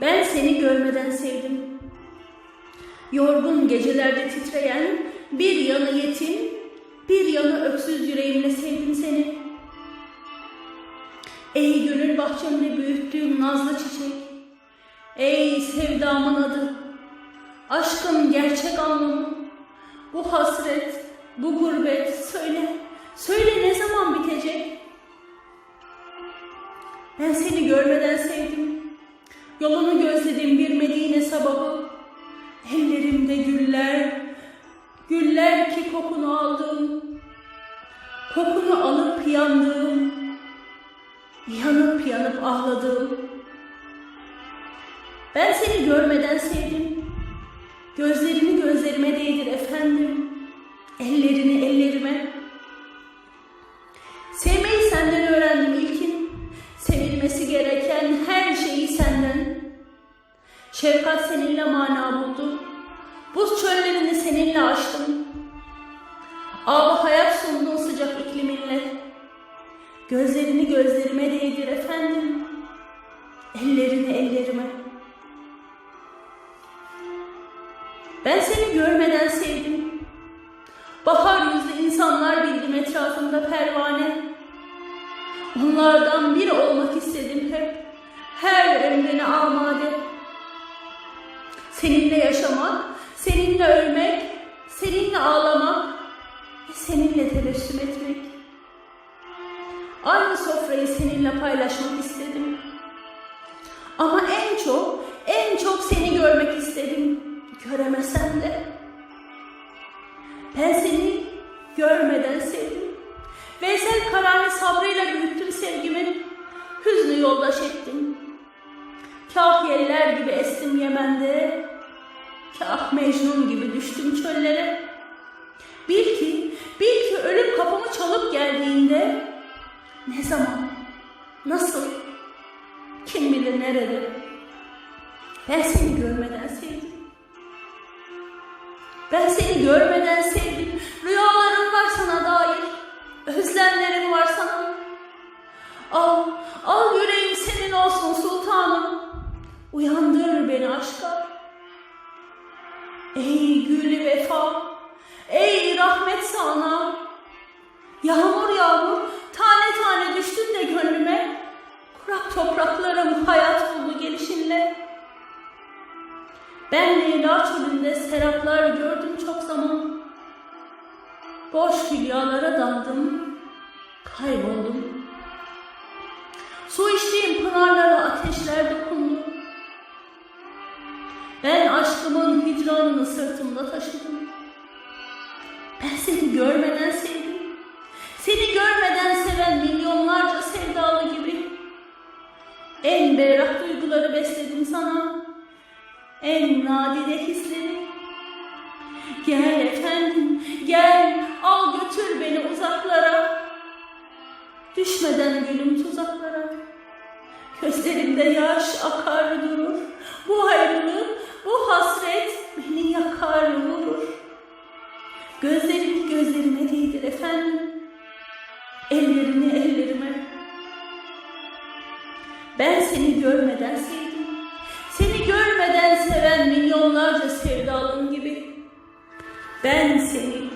seni görmeden sevdim. Yorgun gecelerde titreyen bir yanı yetim, bir yanı öksüz yüreğimle sevdim seni. Ey gönül bahçemde büyüttüğüm nazlı çiçek, ey sevdamın adı, aşkın gerçek anlamı, bu hasret, bu gurbet, söyle, söyle ne zaman bitecek? Ben seni görmeden sevdim, yolunu gözledim bir Medine sabahı, ellerimde güller, güller ki kokunu aldım, kokunu alıp yandım, yanıp yanıp ağladım. Ben seni görmeden sevdim, gözlerini gözlerime değdir efendim, ellerini ellerime. Buz çöllerini seninle aştım. Ağlı hayat sundun sıcak ikliminle. Gözlerini gözlerime değdir efendim. Ellerini ellerime. Ben seni görmeden sevdim. Bahar yüzlü insanlar bildim etrafımda pervane. Onlardan biri olmak istedim hep. Her emrine amade. Seninle yaşamak, seninle ölmek, seninle ağlamak ve seninle tebessüm etmek. Aynı sofrayı seninle paylaşmak istedim. Ama en çok, en çok seni görmek istedim. Göremesem de. Ben seni görmeden sevdim. Veysel Karani sabrıyla büyüttüm sevgimi. Hüznü yoldaş ettim. Kah gibi estim Yemen'de, kah Mecnun gibi düştüm çöllere. Bil ki, bil ki ölüm kapımı çalıp geldiğinde, ne zaman, nasıl, kim bilir nerede, ben seni görmeden sevdim. Ben seni görmeden sevdim, rüyalarım var sana dair, özlemlerim var sana. Al, al yüreğim senin olsun sultanım. Uyandır beni aşka. Ey gül vefa, ey rahmet sana. Yağmur yağmur tane tane düştün de gönlüme. Kurak topraklarım hayat buldu gelişinle. Ben Leyla çölünde seraplar gördüm çok zaman. Boş hülyalara daldım, kayboldum. Su içtiğim pınarlara ateşler dokundu. Ben aşkımın hicranını sırtımda taşıdım. Ben seni görmeden sevdim. Seni görmeden seven milyonlarca sevdalı gibi. En berrak duyguları besledim sana. En nadide hisleri. Gel efendim, gel, al götür beni uzaklara. Düşmeden gülüm tuzaklara. Gözlerimde yaş akar durur. Bu ayrılık, bu hasret beni yakar vurur. Gözlerini gözlerime değdir efendim. Ellerini ellerime. Ben seni görmeden sevdim. Seni görmeden seven milyonlarca sevdalım gibi. Ben seni